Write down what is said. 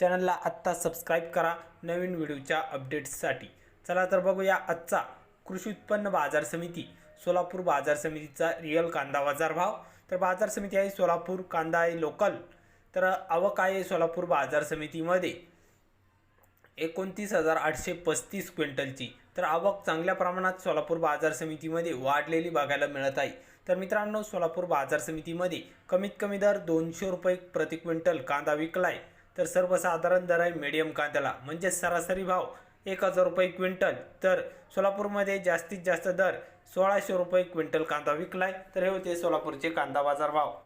चॅनलला आत्ता सबस्क्राईब करा नवीन व्हिडिओच्या अपडेट्ससाठी चला तर बघूया आजचा कृषी उत्पन्न बाजार समिती. सोलापूर बाजार समितीचा रिअल कांदा बाजार भाव. तर बाजार समिती आहे सोलापूर कांदा आहे लोकल तर आवक आहे सोलापूर बाजार समितीमध्ये एकोणतीस हजार आठशे पस्तीस क्विंटलची. तर आवक चांगल्या प्रमाणात सोलापूर बाजार समितीमध्ये वाढलेली बघायला मिळत आहे. तर मित्रांनो सोलापूर बाजार समितीमध्ये कमीत कमी दर दोनशे रुपये प्रति क्विंटल कांदा विकलाय. तर सर्वसाधारण दर आहे मीडियम कांद्याला. म्हणजे सरासरी भाव एक हजार रुपये क्विंटल. तर सोलापूरमध्ये जास्तीत जास्त दर सोळाशे रुपये क्विंटल कांदा विकलाय. तर हे होते सोलापूरचे कांदा बाजार भाव.